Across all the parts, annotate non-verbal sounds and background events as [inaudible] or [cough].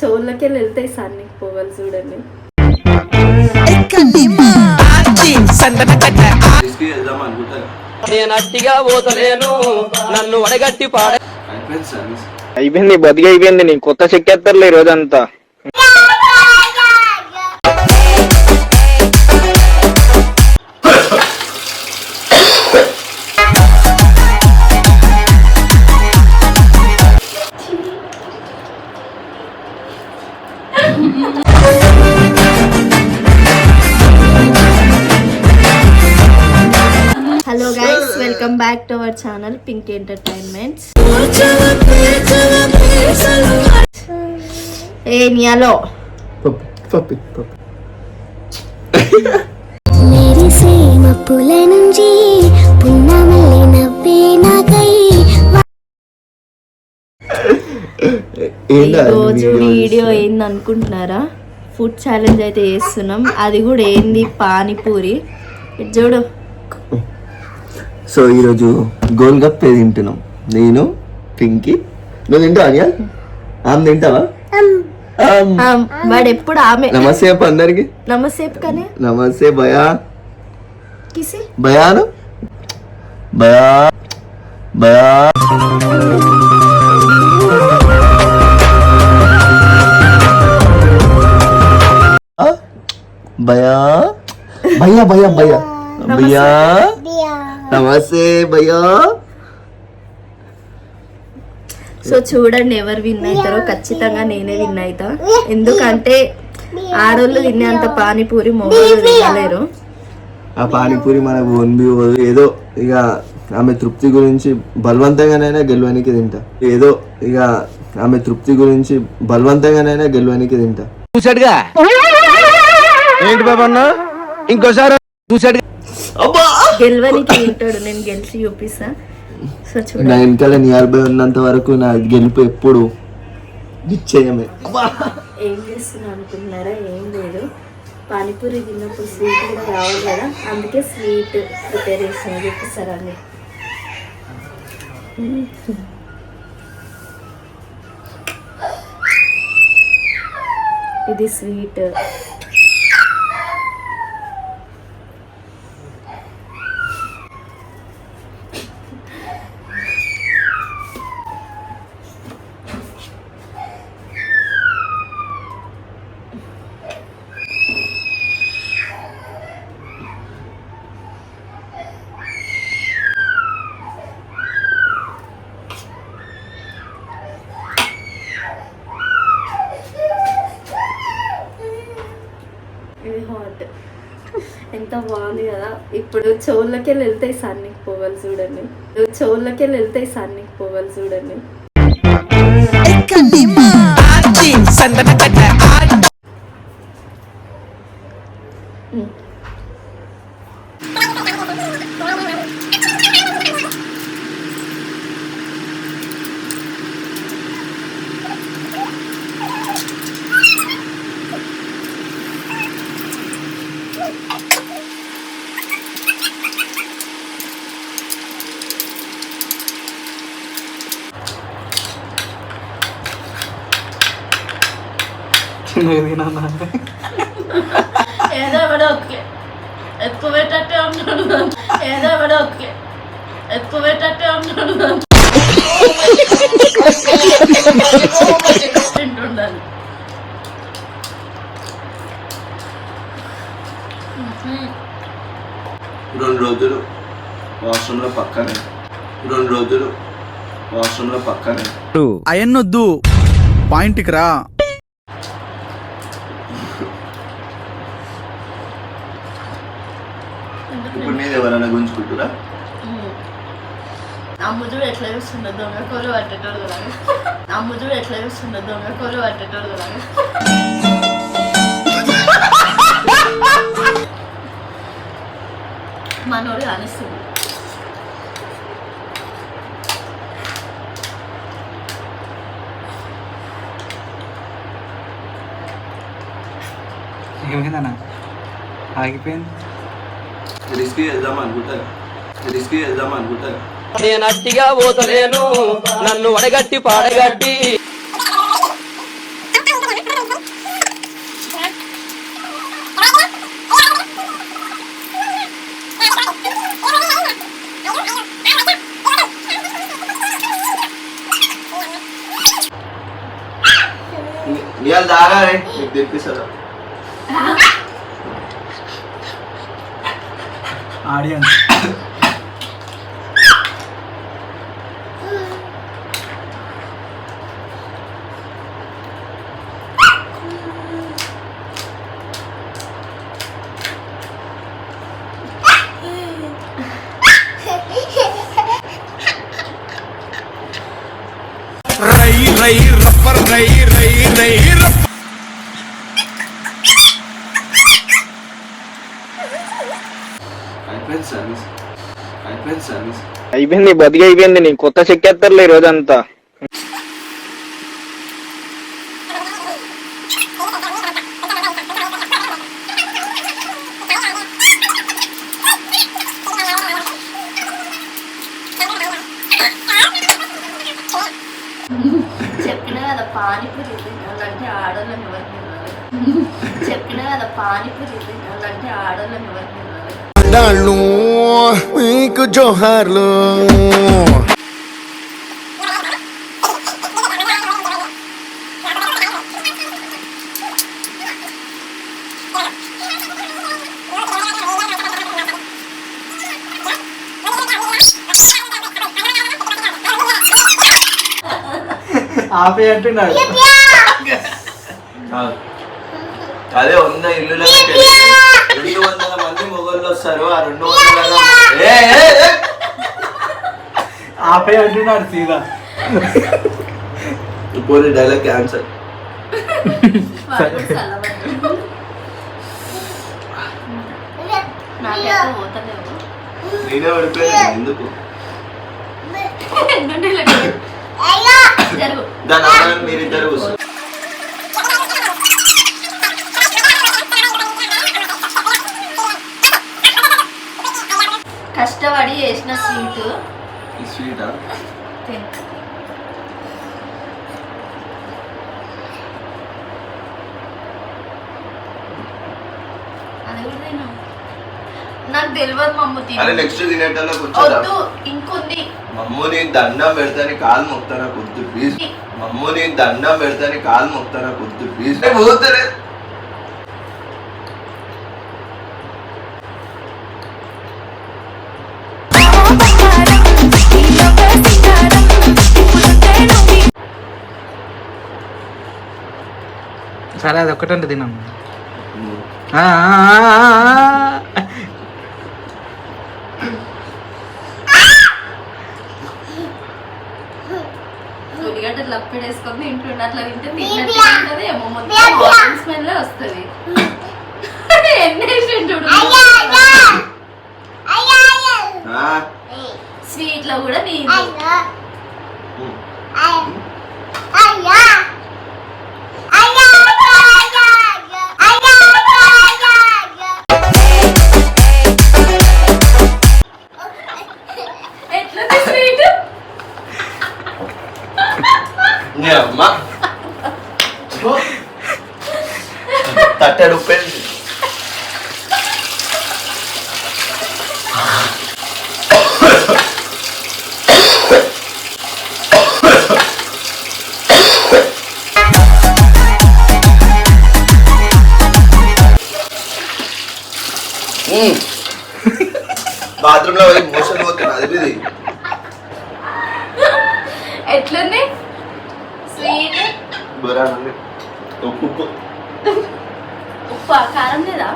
చెవులకి వెళ్తాయి సార్ నీకు పోవాలి చూడండి. నన్ను వడగట్టి పాడ అయిపోయింది బతికి అయిపోయింది. నీ కొత్త చెక్కేస్తారులే ఈ రోజంతా. Back to our channel pink entertainments. ఏ నియాలో. మెరిసే మప్పుల నుంచి పున్నమల్లి నవ్వే నాకై. ఈ రోజు వీడియో ఏంది అనుకుంటున్నారా ఫుడ్ ఛాలెంజ్ అయితే చేస్తున్నాం. అది కూడా ఏంది? పానీపూరి. ఇటు చూడు. సో ఈరోజు గోల్ గప్పే తింటున్నాం? నేను పింకీ. నువ్వు తింటావా అనియల్ ఆమె తింటావా? వాడు ఎప్పుడు ఆమె. నమస్తే అప్ప అందరికి. నమస్తే కానీ. నమస్తే భయా. కిసి. భయాను భయా. భయా? భయా. భయ్యా భయ్యా భయ్యా భయ్యా నమస్తే భయ్యా. సో చూడండి ఎవరు విన్ అవుతారో ఖచ్చితంగా నేనే విన్ అవుతా. ఎందుకంటే ఆడోళ్ళు తినేంత పానీపూరి తినలేరు ఆ పానీపూరి మనకు ఉంది ఏదో ఇక ఆమె తృప్తి గురించి బలవంతంగానైనా గెలవడానికి తింటా. ఏదో ఇక ఆమె తృప్తి గురించి బలవంతంగానైనా గెలవడానికి తింటా. చూసాడుగా ఏంటి బాబా అన్న? ఇంకోసారి చూసాడు గెలవనికి తింటాడు. నేను గెలిచి చూపిస్తా. నా చూడండి వెనకాల నియర్ బై ఉన్నంత వరకు నా గెలుపు ఎప్పుడు నిశ్చయమే. ఏం చేస్తున్నా అనుకుంటున్నారా? ఏం లేదు. పానీపూరి తిన్నప్పుడు స్వీట్ కూడా కావాలి కదా. అందుకే స్వీట్ ప్రిపేర్ చేస్తాను చూపిస్తారా అండి? ఇది స్వీట్ ఇది హాట్ ఎంత బాగుంది కదా ఇప్పుడు చెవులకి వెళ్తాయి సార్ నీకు పోవాలి చూడండి చెవులకి వెళ్తాయి సార్ నీకు పోవాలి చూడండి ఏదో ఎవడో ఓకే. ఎక్కువ పెట్టట్టే ఉన్నాడు ఏదో ఎవడో ఓకే. ఎక్కువ పెట్టట్టే ఉన్నాడు తింటుండాలి. రెండు రోజులు వాష్రూమ్లో పక్కనే. రెండు రోజులు వాష్రూమ్లో పక్కనే. అయన్నొద్దు పాయింట్కి రా. ఇప్పుడు మీద ఎవరైనా గుంజుకుంటురా? అమ్ముజుడు ఎట్లా చూస్తుండదు దొంగ కోలు పట్టేటోడు లాగా అమ్ముజుడు ఎట్లా చూస్తుండదు దొంగ కోలు పట్టేటోడు లాగా మనోడు కానిస్తుంది. ఏమైందన్నా ఆగిపోయింది? రిస్క్ చేద్దాం అనుకుంటారు. రిస్క్ చేద్దాం అనుకుంటారు. నేను అట్టిగా పోతలేను. నన్ను వడగట్టి పాడగట్టి. ఇవాళ దారా రే మీకు తెప్పిస్తుందా ఆడియన్స్ అయిపోయింది అయిపోయింది బతికి అయిపోయింది నీ కొత్త చెక్కేస్తారులే ఈ రోజంతా చెప్పిన కదా పానీపూరి తినాలంటే ఆడోళ్ళని ఎవరు తినాలి చెప్పిన కదా పానీపూరి తినాలంటే ఆడోళ్ళని ఎవరు తినాలి డాళ్ళు మీకు జోహార్లు ఆపే అంటున్నాడు అదే వంద ఇల్లులలో రెండు వందల మంది మొగోళ్ళు వస్తారు ఆ రెండు వందల ఏ, ఏ, ఏ! ఆపే అంటున్నాడు సీదా. పోనీ డైలాగ్ క్యాన్సర్ నేనే పడిపోయాను ఎందుకు? దాని మీరిద్దరు కూర్చో. కష్టపడి చేసిన స్వీట్. ఈ స్వీటా. నాకు తెలియదు మమ్మ అరే తిను నెక్స్ట్ తినేటల్లో కూర్చోదా వద్దు ఇంకొంది మమ్మూని దండం పెడతాని కాలు మొక్తానా కొద్దు ప్లీజ్ మమ్మూని దండం పెడతాని కాలు మొక్తానా కొద్దు ప్లీజ్ పోతలే సరే అది ఒక్కటంటే తిన్నాను ఉల్లిగడ్డ లప్పెడేసుకొని తింటుండే. అట్లా తింటే తిన్నట్టు ఉంటుంది ఏమో మొత్తం స్మెల్ వస్తుంది. స్వీట్లో కూడా నీళ్ళు. అమ్మ తట్టడు ఉప్పేసి బాత్రూమ్లో మోషన్ పోతున్నా అది ఎట్లుంది స్వీట్? ఉప్పు ఉప్పు. ఉప్పు? కారం లేదా?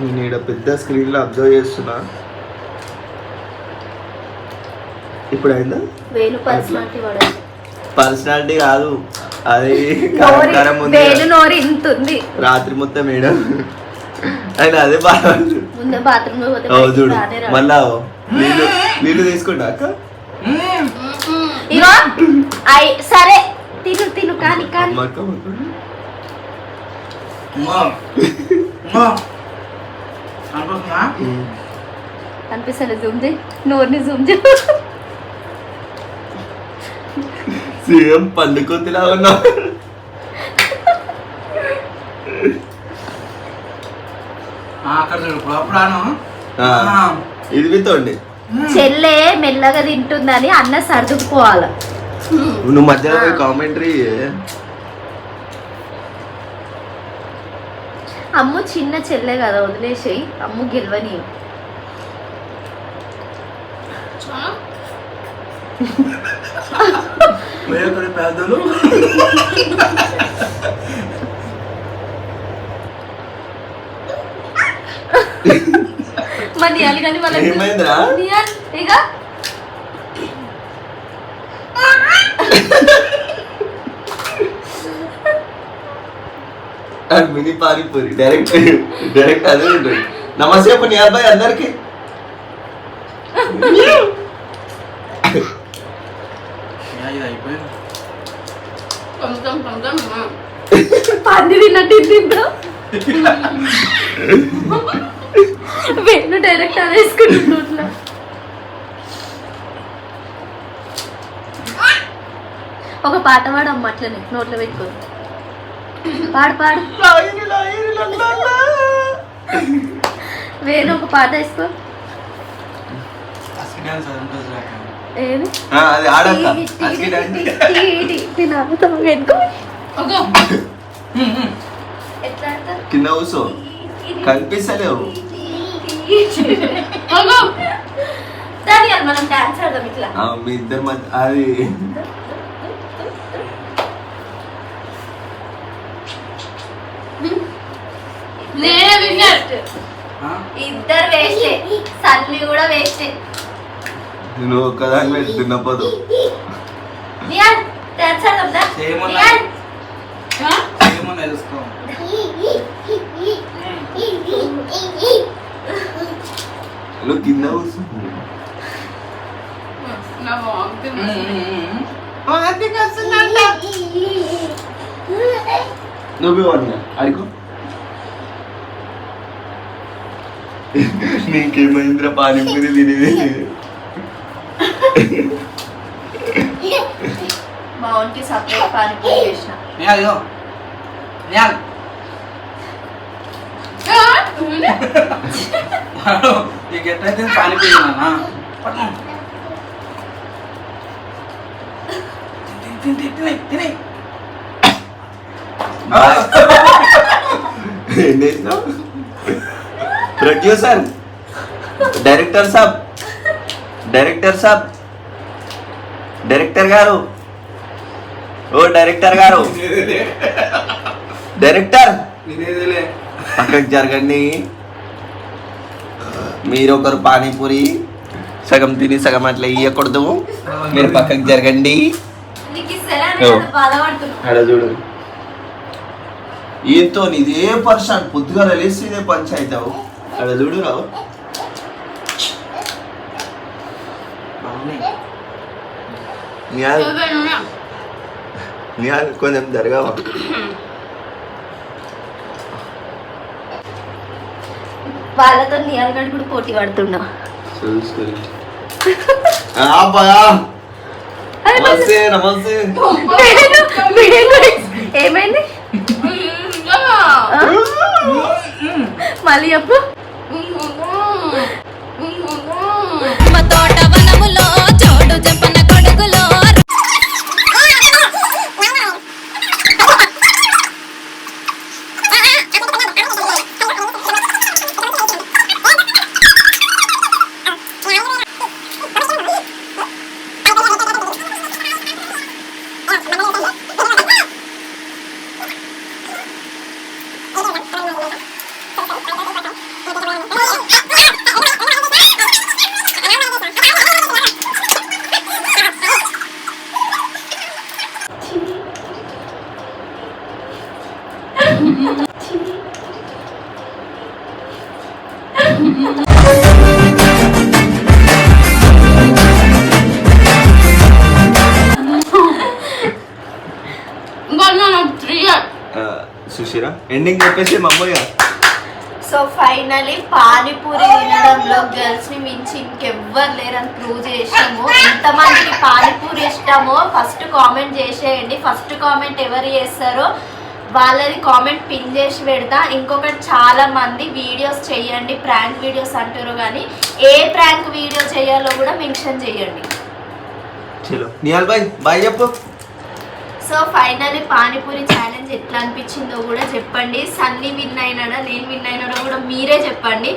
నేను ఈడ పెద్ద స్క్రీన్లో అబ్జర్వ్ చేస్తున్నా. ఇప్పుడు అయిందా? పర్సనాలిటీ కాదు. అది కారం ఉంది వేలు నోరు ఇంత ఉంది రాత్రి మొత్తం మేడం అయినా అదే బాగా ముందే బాత్రూమ్ చూడు. మళ్ళా. నీళ్ళు నీళ్ళు తీసుకుంటా అక్క? ఇగో ఐ సరే తిను తిను కానీ కానీ. అక్క. కనిపిస్తలే జూమ్ చేయి. నోరుని జూమ్ చేయి. సేమ్ పండుకొద్దిలా ఉన్నా అక్కడ చూడు ఇది విత్తోండి చెల్లె మెల్లగా తింటుందని అన్న సర్దుకుపోవాలి. నువ్వు మధ్యలో పోయి కామెంటరీ అమ్ము చిన్న చెల్లె కదా వదిలేసేయి. అమ్ము గెలవని. [laughs] పెద్దలు [laughs] మరి నియాలి కానీ వాళ్ళకి ఏమైందిరా? నియాల్ ఇక అది మినీ పానీపూరి. డైరెక్ట్ డైరెక్ట్ అదే ఉంటుంది నమస్తే చెప్పు నీ అబ్బాయి అందరికి. పంది తిన్నట్టు తింటా [laughs] వెన్ను డైరెక్ట్ అది వేసుకుంటున్నా ఒక పాట పాడమ్మ అట్లనే నోట్లో పెట్టుకో. పాడు పాడు. వేరే ఒక పాట వేసుకో. ఏది? కింద కూర్చో. కనిపిస్తలేవు. [laughs] మనం డాన్స్ ఆడదాం ఇట్లా. ఆ, మీ ఇద్దరు మధ్య అది. నేనే విన్నర్? ఇద్దరు వేస్టే. సన్ని కూడా వేస్టే. నువ్వు ఒక్కదాని దున్నపోదు నియాల్ డాన్స్ ఆడదాం దా Same ఉన్నాయి. నియాల్ ఏమన్నా చూసుకో నువ్వు కింద కూర్చో నువ్వు అన్నా అడుగు. నీకేమైందిరా పానీపూరి తినేది? మా ఒంటి సపరేట్ పానీపూరి చేసిన. వాడు నీకు ఎట్లయితే పానిపోయి నాన్న పట్నం తిని తిని తిని. ఏం చేసినావు ప్రొడ్యూసర్. డైరెక్టర్ సాబ్. డైరెక్టర్ సాబ్. డైరెక్టర్ గారు. ఓ డైరెక్టర్ గారు. డైరెక్టర్. పక్కకు జరగండి. మీరు ఒకరు పానీపూరి. సగం తిని సగం అట్లా ఇయ్యకూడదు. మీరు పక్కకు జరగండి. చూడు. ఈయనతో ఇదే పర్సన్ పొద్దుగా లేస్తే ఇదే పంచాయతీ అవు ఆడ చూడు రావు. కొంచెం జరగవా? వాళ్ళతో నియాల్ గడి కూడా పోటీ పడుతున్నా [laughs] నమస్తే నమస్తే. ఏమైంది ఆ? మళ్ళీ చెప్పు. ఎండింగ్ చెప్పేసి మా అమ్మయ్య సో ఫైనలీ పానీపూరి తినడంలో గర్ల్స్ని మించి ఇంకెవ్వరు లేరని ప్రూవ్ చేసాము. ఎంతమందికి పానీపూరి ఇష్టమో ఫస్ట్ కామెంట్ చేసేయండి. ఫస్ట్ కామెంట్ ఎవరు చేస్తారో వాళ్ళది కామెంట్ పిన్ చేసి పెడతా. ఇంకొకటి చాలా మంది వీడియోస్ చేయండి. ప్రాంక్ వీడియోస్ అంటారు కానీ ఏ ప్రాంక్ వీడియో చేయాలో కూడా మెన్షన్ చేయండి. చలో. నిహాల్ బాయ్ బాయ్ చెప్పు. సో ఫైనల్లీ పానీపూరి ఛాలెంజ్ ఎట్లా అనిపించిందో కూడా చెప్పండి. సన్నీ విన్ అయినాడా నేను విన్ అయినాడో కూడా మీరే చెప్పండి.